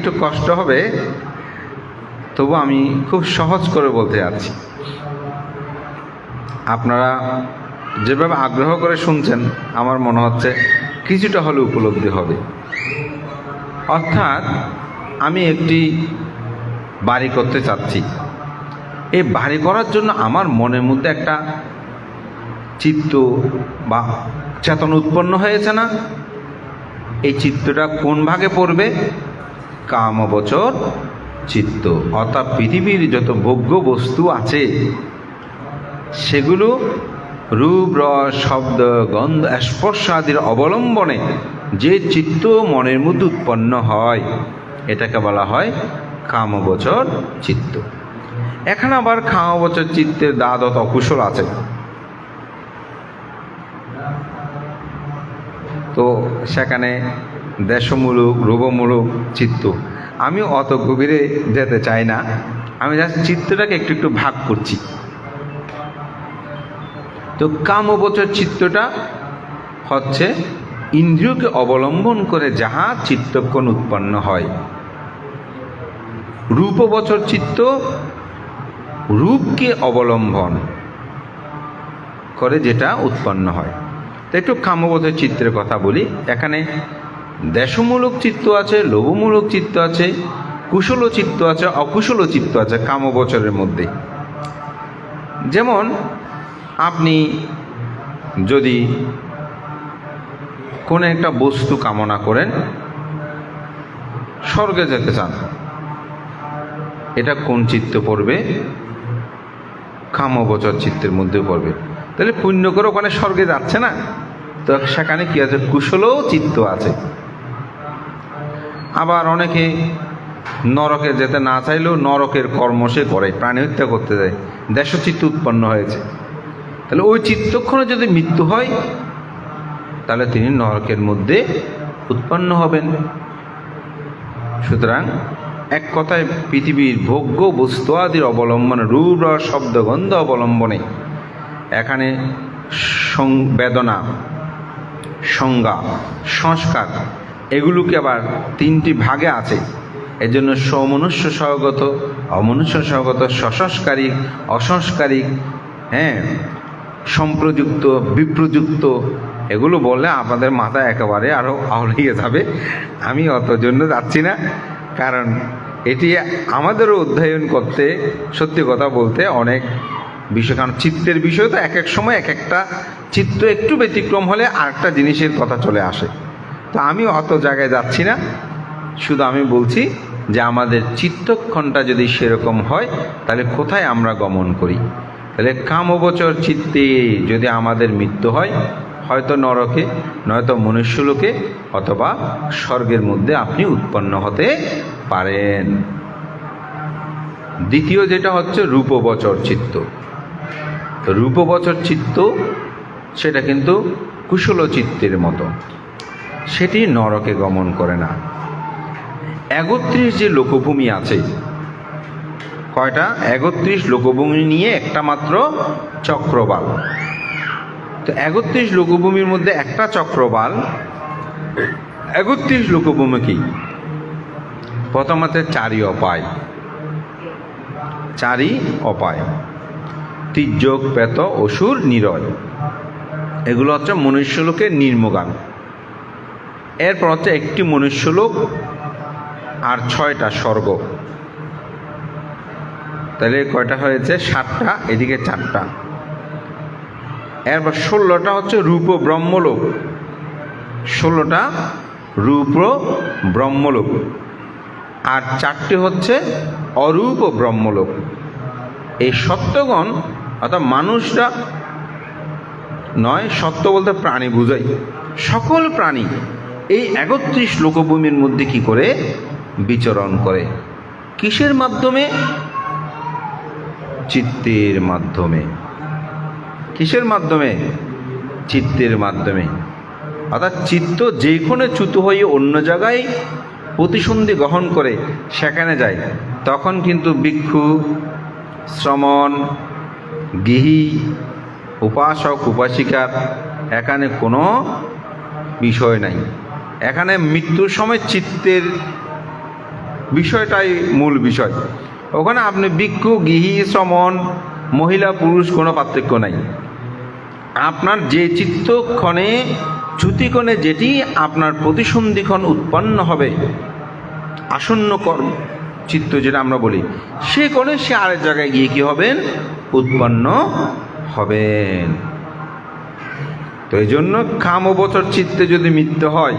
একটু কষ্ট হবে, তবু আমি খুব সহজ করে বলতে যাচ্ছি। আপনারা যেভাবে আগ্রহ করে শুনছেন, আমার মনে হচ্ছে কিছুটা হলে উপলব্ধি হবে। অর্থাৎ, আমি একটি বাড়ি করতে চাচ্ছি। এই বাড়ি করার জন্য আমার মনের মধ্যে একটা চিত্ত বা চেতন উৎপন্ন হয়েছে না? এই চিত্তটা কোন ভাগে পড়বে? কামবচর চিত্ত। অর্থাৎ পৃথিবীর যত ভোগ্য বস্তু আছে, সেগুলো রূপ, রস, শব্দ, গন্ধ, স্পর্শ আদির অবলম্বনে যে চিত্ত মনের মধ্যে উৎপন্ন হয়, এটাকে বলা হয় কামবচর চিত্ত। এখানে আবার কামবচর চিত্তের দ্বাদত অকুশল আছে। তো সেখানে দেশমূলক, রূপমূলক চিত্ত। আমি অত গভীরে যেতে চাই না। আমি জাস্ট চিত্রটাকে একটু একটু ভাগ করছি। তো কামবচর চিত্তটা হচ্ছে ইন্দ্রিয়কে অবলম্বন করে যাহা চিত্তক্ষণ উৎপন্ন হয়। রূপবচর চিত্ত রূপকে অবলম্বন করে যেটা উৎপন্ন হয়। তো একটু কামবোধের চিত্রের কথা বলি। এখানে দেশমূলক চিত্ত আছে, লোভমূলক চিত্ত আছে, কুশল চিত্ত আছে, অকুশল চিত্ত আছে কামবচরের মধ্যে। যেমন আপনি যদি কোনো একটা বস্তু কামনা করেন, স্বর্গে যেতে চান, এটা কোন চিত্ত পড়বে? কামবচর চিত্তের মধ্যেও পড়বে। তাহলে পুণ্য করে ওখানে স্বর্গে যাচ্ছে না? তো সেখানে কি আছে? কুশলও চিত্ত আছে। আবার অনেকে নরকে যেতে না চাইলেও নরকের কর্ম সে করে, প্রাণী হত্যা করতে যায়, দেশচিত্ত উৎপন্ন হয়েছে। তাহলে ওই চিত্তক্ষণে যদি মৃত্যু হয়, তাহলে তিনি নরকের মধ্যে উৎপন্ন হবেন। সুতরাং এক কথায় পৃথিবীর ভোগ্য বস্তু আদির অবলম্বনে রূপ শব্দগন্ধ অবলম্বনে এখানে বেদনা, সংজ্ঞা, সংস্কার এগুলোকে আবার তিনটি ভাগে আছে। এজন্য সমনুষ্য সহগত, অমনুষ্য সহগত সসংস্কারিক অসংস্কারিক হ্যাঁ সম্প্রযুক্ত, বিপ্রযুক্ত, এগুলো বললে আমাদের মাথা একেবারে আরও আহলিয়ে যাবে। আমি অত জন্য যাচ্ছি না, কারণ এটি আমাদেরও অধ্যয়ন করতে, সত্যি কথা বলতে অনেক বিষয়, কারণ চিত্রের বিষয় তো এক এক সময় এক একটা চিত্র একটু ব্যতিক্রম হলে আরেকটা জিনিসের কথা চলে আসে। তো আমি অত জায়গায় যাচ্ছি না। শুধু আমি বলছি যে আমাদের চিত্তক্ষণটা যদি সেরকম হয়, তাহলে কোথায় আমরা গমন করি? তাহলে কামবচর চিত্তে যদি আমাদের মৃত্যু হয়, হয়তো নরকে, নয়তো মনুষ্যলোকে, অথবা স্বর্গের মধ্যে আপনি উৎপন্ন হতে পারেন। দ্বিতীয় যেটা হচ্ছে রূপবচর চিত্ত। রূপবচর চিত্ত, সেটা কিন্তু কুশল চিত্তের মতো। সেটি নরকে গমন করে না। একত্রিশ যে লোকভূমি আছে, কয়টা? একত্রিশ লোকভূমি নিয়ে একটা মাত্র চক্রবাল। তো একত্রিশ লোকভূমির মধ্যে একটা চক্রবাল, একত্রিশ লোকভূমি কি? প্রথমত চারি অপায়। চারি অপায়। তির্যক পেত অসুর, নিরয়। এগুলো হচ্ছে মনুষ্যলোকের নির্মগামী। এরপর হচ্ছে একটি মনুষ্যলোক আর ছয়টা স্বর্গ। তাহলে কয়টা হয়েছে? সাতটা, এদিকে চারটা। এরপর ষোলোটা হচ্ছে রূপ ব্রহ্মলোক ষোলোটা রূপ ব্রহ্মলোক আর চারটে হচ্ছে অরূপ ব্রহ্মলোক এই সত্যগণ অর্থাৎ মানুষরা নয়, সত্য বলতে প্রাণী বুঝাই। সকল প্রাণী এই একত্রিশ লোকভূমির মধ্যে কি করে? বিচরণ করে। কিসের মাধ্যমে? চিত্তের মাধ্যমে। কিসের মাধ্যমে? চিত্তের মাধ্যমে। অর্থাৎ চিত্ত যেখানে চ্যুত হয়ে অন্য জায়গায় প্রতিসন্ধি গ্রহণ করে, সেখানে যায়। তখন কিন্তু ভিক্ষু, শ্রমণ, গৃহী, উপাসক, উপাসিকার এখানে কোনো বিষয় নাই। এখানে মৃত্যুর সময় চিত্তের বিষয়টাই মূল বিষয়। ওখানে আপনি ভিক্ষু, গৃহী শ্রমণ মহিলা, পুরুষ কোনো পার্থক্য নাই। আপনার যে চিত্তক্ষণে, চ্যুতিকণে যেটি আপনার প্রতিসন্ধিক্ষণ উৎপন্ন হবে, আসন্ন কর্ম চিত্ত যেটা আমরা বলি, সে কোণে সে আরেক জায়গায় গিয়ে কী হবেন? উৎপন্ন হবেন। তো এই জন্য কামবচর চিত্তে যদি মৃত্যু হয়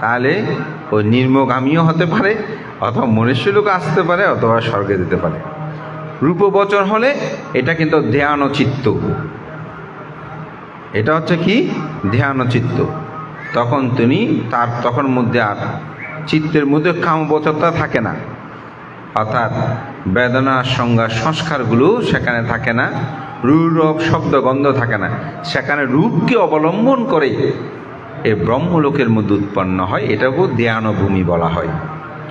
তাহলে ওই নির্মগামীও হতে পারে, অথবা মনুষ্যলোক আসতে পারে, অথবা স্বর্গে যেতে পারে। রূপবচন হলে এটা কিন্তু ধ্যান চিত্ত এটা হচ্ছে কি? ধ্যান চিত্ত তখন তিনি তার, তখন মধ্যে আর চিত্তের মধ্যে কামবচরতা থাকে না। অর্থাৎ বেদনা, সংজ্ঞা, সংস্কারগুলো সেখানে থাকে না। রূপ শব্দ গন্ধ থাকে না। সেখানে রূপকে অবলম্বন করে এই ব্রহ্মলোকের মধ্যে উৎপন্ন হয়, এটাকেও ধ্যানভূমি বলা হয়।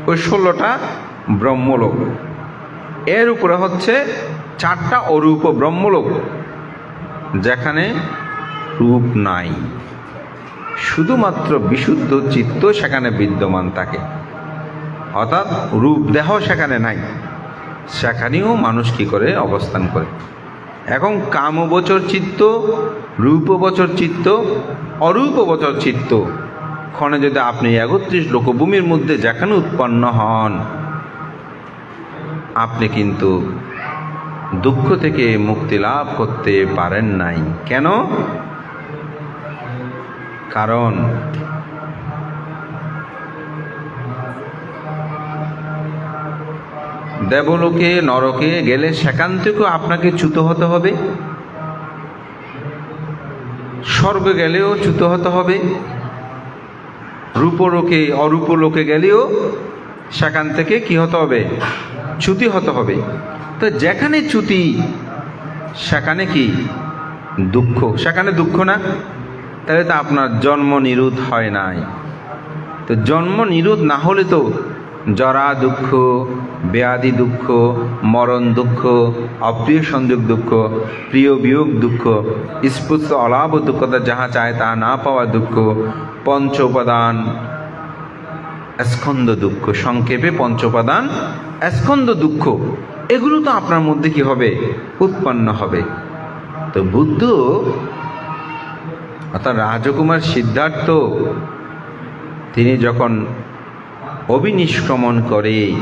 ওই ষোলোটা ব্রহ্মলোক। এর উপরে হচ্ছে চারটা অরূপ ব্রহ্মলোক, যেখানে রূপ নাই। শুধুমাত্র বিশুদ্ধ চিত্ত সেখানে বিদ্যমান থাকে। অর্থাৎ রূপ দেহ সেখানে নাই। সেখানেও মানুষ কি করে? অবস্থান করে। এখন কামবচর চিত্ত, রূপবচর চিত্ত, অরূপবচর চিত্ত। ক্ষণে যদি আপনি একত্রিশ লোকভূমির মধ্যে যেখানে উৎপন্ন হন, আপনি কিন্তু দুঃখ থেকে মুক্তি লাভ করতে পারেন নাই। কেন? কারণ দেবলোকে, নরকে গেলে সেখান থেকেও আপনাকে চ্যুত হতে হবে। স্বর্গ গেলেও চ্যুত হতে হবে। রূপলোকে, অরূপলোকে গেলেও সেখান থেকে কি হতে হবে? চ্যুতি হতে হবে। তো যেখানে চ্যুতি, সেখানে কি? দুঃখ। সেখানে দুঃখ না? তাহলে তো আপনার জন্ম নিরোধ হয় নাই। তো জন্ম নিরোধ না হলে তো জরা দুঃখ ব্যাধি দুঃখ, মরণ দুঃখ, অপ্রিয় সংযোগ দুঃখ, প্রিয় বিয়োগ দুঃখ স্পুষ্ট অলাভ দুঃখতা যাহা চায় তা না পাওয়া দুঃখ, পঞ্চ উপাদান স্কন্দ দুঃখ, সংক্ষেপে পঞ্চ উপাদান স্কন্দ দুঃখ। এগুলো তো আপনার মধ্যে কি হবে? উৎপন্ন হবে। তো বুদ্ধ অর্থাৎ রাজকুমার সিদ্ধার্থ, তিনি যখন অবিনিষ্ক্রমণ করে।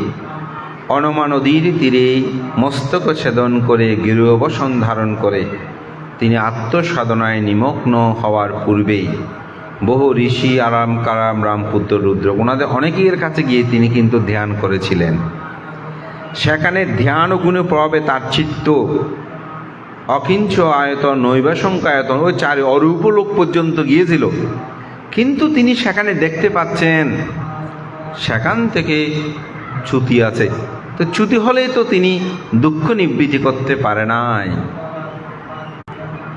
অনমা নদীর তীরে মস্তক ছেদন করে গৃহবসন ধারণ করে। তিনি আত্মসাধনায় নিমগ্ন হওয়ার পূর্বেই বহু ঋষি, আরাম, কারাম, রামপুত্র, রুদ্র ওনাদের অনেকের কাছে গিয়ে তিনি কিন্তু ধ্যান করেছিলেন। সেখানে ধ্যান ও গুণে প্রভাবে তার চিত্ত অকিঞ্চ আয়তন নৈবাসঙ্ক আয়তন ওই চারি অরূপ লোক পর্যন্ত গিয়েছিল। কিন্তু তিনি সেখানে দেখতে পাচ্ছেন সেখান থেকে চ্যুতি আছে। তো চ্যুতি হলেই তো তিনি দুঃখ নিবৃত্তি করতে পারে নাই।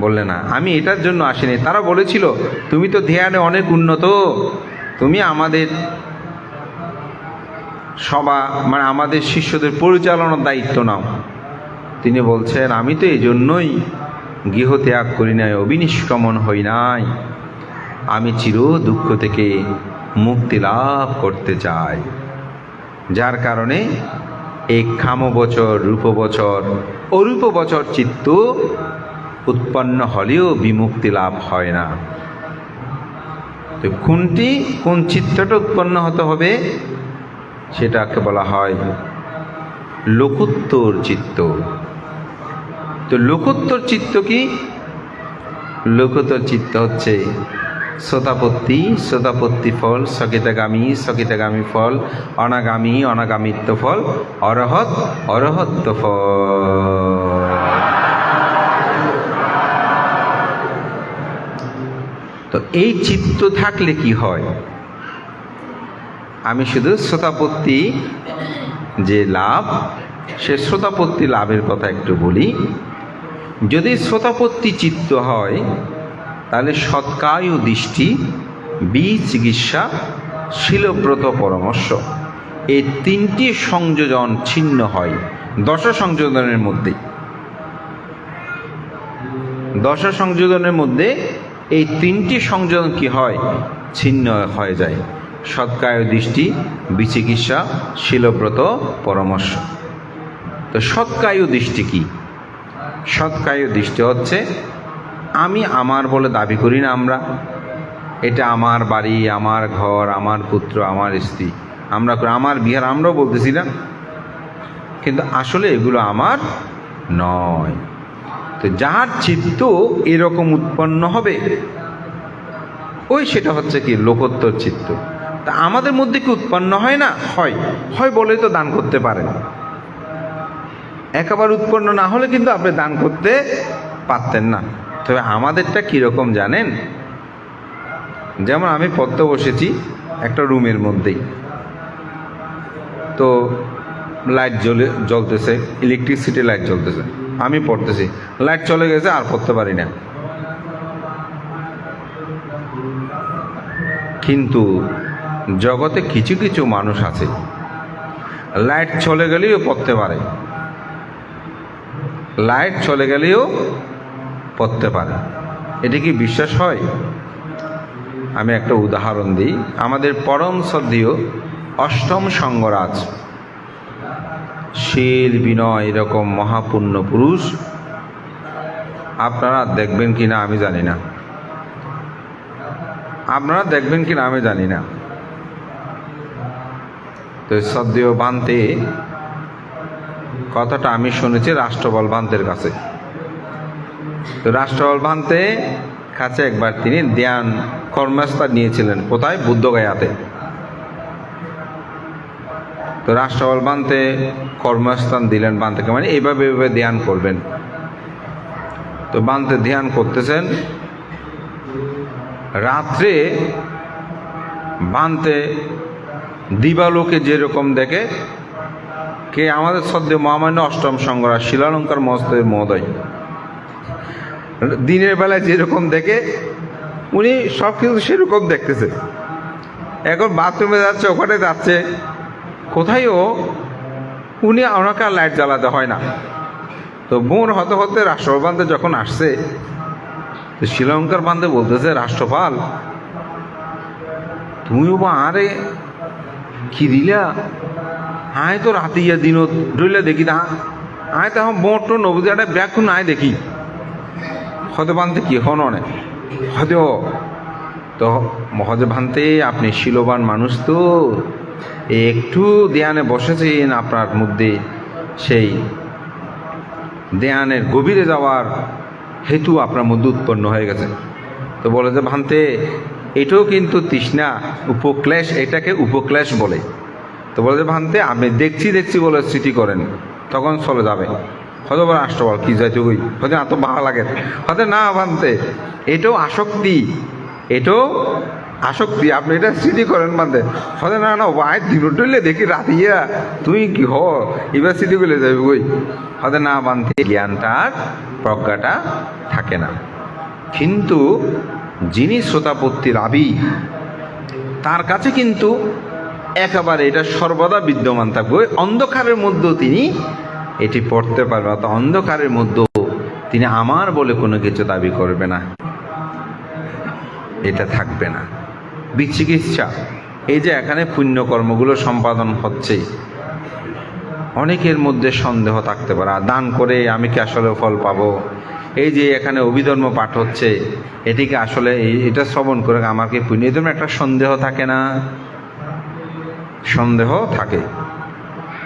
বললে না, আমি এটার জন্য আসিনি। তারা বলেছিল, তুমি তো ধ্যানে অনেক উন্নত। তুমি আমাদের সভা মানে আমাদের শিষ্যদের পরিচালনার দায়িত্ব নাও। তিনি বলছেন, আমি তো এই জন্যই গৃহ ত্যাগ করি নাই, অবিনিষ্ক্রমণ হই নাই। আমি চির দুঃখ থেকে মুক্তি লাভ করতে চায়। যার কারণে এই খাম বছর রূপ বছর অরূপ বছর চিত্ত উৎপন্ন হলেও বিমুক্তি লাভ হয় না। তো কোনটি, কোন চিত্রটা উৎপন্ন হতে হবে, সেটাকে বলা হয় লোকোত্তর চিত্ত। তো লোকোত্তর চিত্ত কি? লোকোত্তর চিত্ত হচ্ছে শ্রোতাপত্তি শ্রোতাপত্তি ফল, সকিতাগামী সকিতাগামী ফল, অনাগামী, অনাগামিত্ব ফল অরহৎ অরহত্ব ফল। তো এই চিত্ত থাকলে কি হয়? আমি শুধু শ্রোতাপত্তি যে লাভ, সে শ্রোতাপত্তি লাভের কথা একটু বলি। যদি শ্রোতাপত্তি চিত্ত হয় তাহলে সৎকায়ু দৃষ্টি বি চিকিৎসা শিলব্রত পরামর্শ। এই তিনটি সংযোজন ছিন্ন হয় দশ সংযোজনের মধ্যে। দশ সংযোজনের মধ্যে এই তিনটি সংযোজন কি হয়? ছিন্ন হয়ে যায়। সৎকায় দৃষ্টি, বিচিকিৎসা শিলব্রত পরামর্শ। তো সৎকায় দৃষ্টি কি? সৎকায় দৃষ্টি হচ্ছে আমি আমার বলে দাবি করি না আমরা। এটা আমার বাড়ি, আমার ঘর, আমার পুত্র, আমার স্ত্রী। আমরা আমার বিহার আমরাও বলতেছি না। কিন্তু আসলে এগুলো আমার নয়। তো যার চিত্ত এরকম উৎপন্ন হবে, ওই সেটা হচ্ছে কি লোকোত্তর চিত্ত। তা আমাদের মধ্যে কি উৎপন্ন হয় না? হয়। হয় বলেই তো দান করতে পারেন। একেবারে উৎপন্ন না হলে কিন্তু আপনি দান করতে পারতেন না। তবে আমাদেরটা কীরকম জানেন? যেমন আমি পড়তে বসেছি একটা রুমের মধ্যেই। তো লাইট জ্বলে, জ্বলতেছে ইলেকট্রিসিটি লাইট জ্বলতেছে। আমি পড়তেছি, লাইট চলে গেছে, আর পড়তে পারি না। কিন্তু জগতে কিছু কিছু মানুষ আছে, লাইট চলে গেলেও পড়তে পারে। লাইট চলে গেলেও পড়তে পারে। এটি কি বিশ্বাস হয়? আমি একটা উদাহরণ দিই। আমাদের পরম শ্রদ্ধেয় অষ্টম সঙ্গরাজ। শীল, বিনয়, এরকম মহাপুণ্য পুরুষ। আপনারা দেখবেন কি না আমি জানি না। আপনারা দেখবেন কি না আমি জানি না। তো সদ্য বান্তে কথাটা আমি শুনেছি রাষ্ট্রবল ভান্তের কাছে। তো রাষ্ট্রবল ভান্তে কাছে একবার তিনি ধ্যান কর্মস্থান নিয়েছিলেন। কোথায়? বুদ্ধগয়াতে। তো রাষ্ট্রবল বানতে কর্মস্থান দিলেন বানতে মানে এইভাবে এইভাবে ধ্যান করবেন। তো বানতে ধ্যান করতেছেন। রাত্রে বানতে দিবালোকে যেরকম দেখে, কে আমাদের সদ্য মহামান্য অষ্টম সংগ্রাম শিলালঙ্কার মস্তের মহোদয় দিনের বেলায় যেরকম দেখে, উনি সব কিছু সেরকম দেখতেছে। এখন বাথরুমে যাচ্ছে, ওখানে যাচ্ছে। কোথায়ও উনি ওনাকে আর লাইট জ্বালাতে হয় না। তো বোন হতে হতে রাষ্ট্রবান্ধে যখন আসছে, তো শ্রীলঙ্কার বান্ধে বলতেছে, রাষ্ট্রপাল তুমিও বা আরে কি দিলা? আয় তো রাতে ইয়া দিন ডইলে দেখি না আয় তো এখন বোট নবুজি একটা ব্যাগ আয় দেখি। হতে বানতে কি হন অনেক হতে তো মহজে ভানতে আপনি শিলবান মানুষ তো। একটু দেয়ানে বসেছেন আপনার মধ্যে সেই দেয়ানের গভীরে যাওয়ার হেতু আপনার মধ্যে উৎপন্ন হয়ে গেছে। তো বলে যে, ভান্তে, এটাও কিন্তু তৃষ্ণা, উপক্লেশ, এটাকে উপক্লেশ বলে। তো বলে যে, ভান্তে, আপনি দেখছি দেখছি বলে স্মৃতি করেন, তখন চলে যাবে। হয়তো বলে রাষ্ট্রবল কি যাইতে ওই হয়তো এত ভালো লাগে। হয়তো না ভান্তে এটাও আসক্তি। এটাও আসক্তি, আপনি এটা স্মৃতি করেন বান্ধে হতে না না আয় দিন টইলে দেখি রাতিয়া তুই কি হ? এবার স্মৃতি করলে যাবি ওই হতে না বান্ধে জ্ঞানটার প্রজ্ঞাটা থাকে না। কিন্তু যিনি শ্রোতাপত্তি আবি তার কাছে কিন্তু একেবারে এটা সর্বদা বিদ্যমান থাকবে। ওই অন্ধকারের মধ্যেও তিনি এটি পড়তে পারবে, অর্থাৎ অন্ধকারের মধ্যেও তিনি আমার বলে কোনো কিছু দাবি করবে না। এটা থাকবে না। বিচিকিৎসা। এই যে এখানে পুণ্যকর্মগুলো সম্পাদন হচ্ছে, অনেকের মধ্যে সন্দেহ থাকতে পারে। দান করে আমি কি আসলে ফল পাবো? এই যে এখানে অভিধর্ম পাঠ হচ্ছে, এটিকে আসলে এটা শ্রবণ করে আমার কি পুণ্য? ধরনের একটা সন্দেহ থাকে না? সন্দেহ থাকে।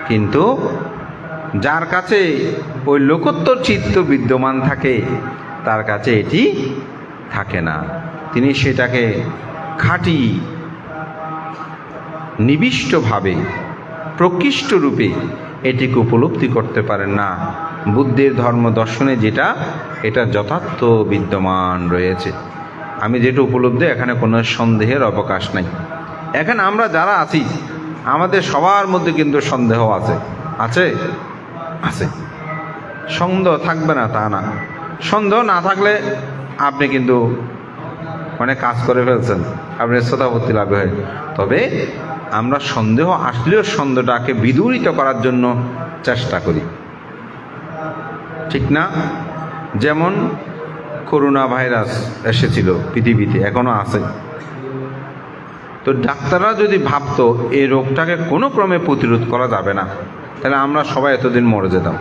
কিন্তু যার কাছে ওই লোকোত্তর চিত্ত বিদ্যমান থাকে, তার কাছে এটি থাকে না। তিনি সেটাকে খাঁটি, নিবিষ্টভাবে প্রকৃষ্ট রূপে এটিকে উপলব্ধি করতে পারেন না। বুদ্ধের ধর্ম দর্শনে যেটা, এটা যথার্থ বিদ্যমান রয়েছে। আমি যেটা উপলব্ধি, এখানে কোনো সন্দেহের অবকাশ নাই। এখানে আমরা যারা আছি, আমাদের সবার মধ্যে কিন্তু সন্দেহ আছে। আছে? আছে। সন্দেহ থাকবে না তা না। সন্দেহ না থাকলে আপনি কিন্তু অনেক কাজ করে ফেলছেন। আপনি শ্রোতাপত্তি লাভ হয় তবে আমরা সন্দেহ আসলেও সন্দেহটাকে বিদূরিত করার জন্য চেষ্টা করি। ঠিক না? যেমন করোনা ভাইরাস এসেছিল পৃথিবীতে, এখনও আছে। তো ডাক্তাররা যদি ভাবতো এই রোগটাকে কোনো ক্রমে প্রতিরোধ করা যাবে না। তাহলে আমরা সবাই এতদিন মরে যেতাম।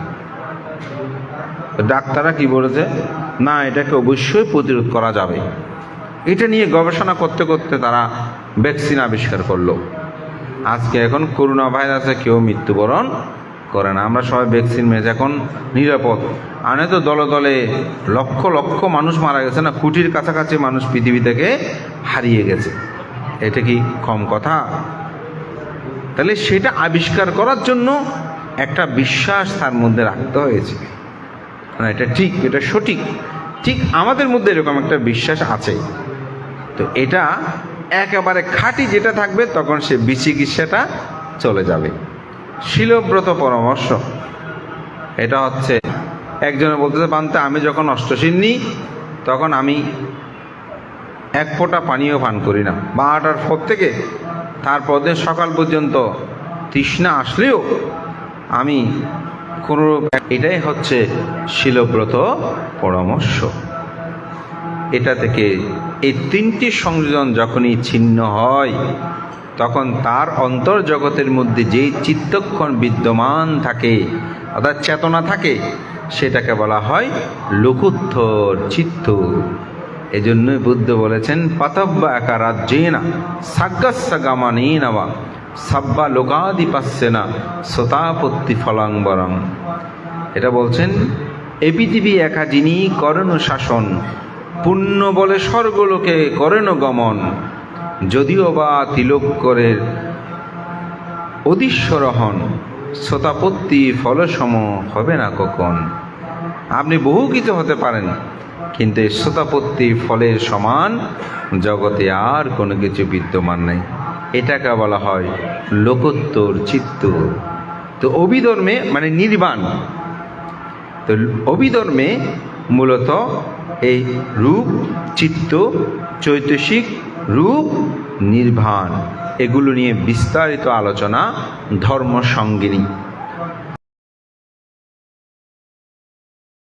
ডাক্তাররা কি বলেছে? না, এটাকে অবশ্যই প্রতিরোধ করা যাবে। এটা নিয়ে গবেষণা করতে করতে তারা ভ্যাকসিন আবিষ্কার করল। আজকে এখন করোনা ভাইরাসে কেউ মৃত্যুবরণ করে না। আমরা সবাই ভ্যাকসিন মেয়েছি এখন নিরাপদ। আনে তো দলে দলে লক্ষ লক্ষ মানুষ মারা গেছে না, কুটির কাছাকাছি মানুষ পৃথিবী থেকে হারিয়ে গেছে। এটা কি কম কথা? তাহলে সেটা আবিষ্কার করার জন্য একটা বিশ্বাস তার মধ্যে রাখতে হয়েছে। না এটা ঠিক, এটা সঠিক। ঠিক আমাদের মধ্যে এরকম একটা বিশ্বাস আছে। তো এটা একেবারে খাঁটি যেটা থাকবে, তখন সে বিচিকিৎসাটা চলে যাবে। শিলব্রত পরামর্শ। এটা হচ্ছে, একজনে বলতেছে, বানতে, আমি যখন অষ্টশীল নিই, তখন আমি এক ফোঁটা পানীয় পান করি না। বারোটার ফোর থেকে তারপর দিন সকাল পর্যন্ত তৃষ্ণা আসলেও আমি কোনো এটাই হচ্ছে শিলব্রত পরামর্শ। এটা থেকে এই তিনটি সংযোজন যখনই ছিন্ন হয়, তখন তার অন্তর জগতের মধ্যে যেই চিত্তক্ষণ বিদ্যমান থাকে, অর্থাৎ চেতনা থাকে, সেটাকে বলা হয় লোকুত্থর চিত্ত। এজন্যই বুদ্ধ বলেছেন পাতব্য একা রাজ্যেনা সাগ্গাস্যা গামানি নামা সাব্বা লোকাধিপাস্যে না সোতাপত্তি ফলাঙ্গরম এটা বলছেন, এ পৃথিবী একা যিনি করেন শাসন, পুণ্য বলে স্বর্গলোকে করেন গমন। যদিও বা তিলক্করের অধীশ্বর হন শ্রোতাপত্তি ফলসম হবে না কখন? আপনি বহু কিছু হতে পারেন। কিন্তু এই ফলের সমান, জগতে আর কোনো কিছু বিদ্যমান নেই। এটাকে বলা হয় লোকোত্তর চিত্ত। তো অভিধর্মে মানে নির্বাণ। তো অভিধর্মে মূলত এই রূপ, চিত্ত, চৈতসিক রূপ, নির্বাণ, এগুলো নিয়ে বিস্তারিত আলোচনা ধর্ম সঙ্গিনী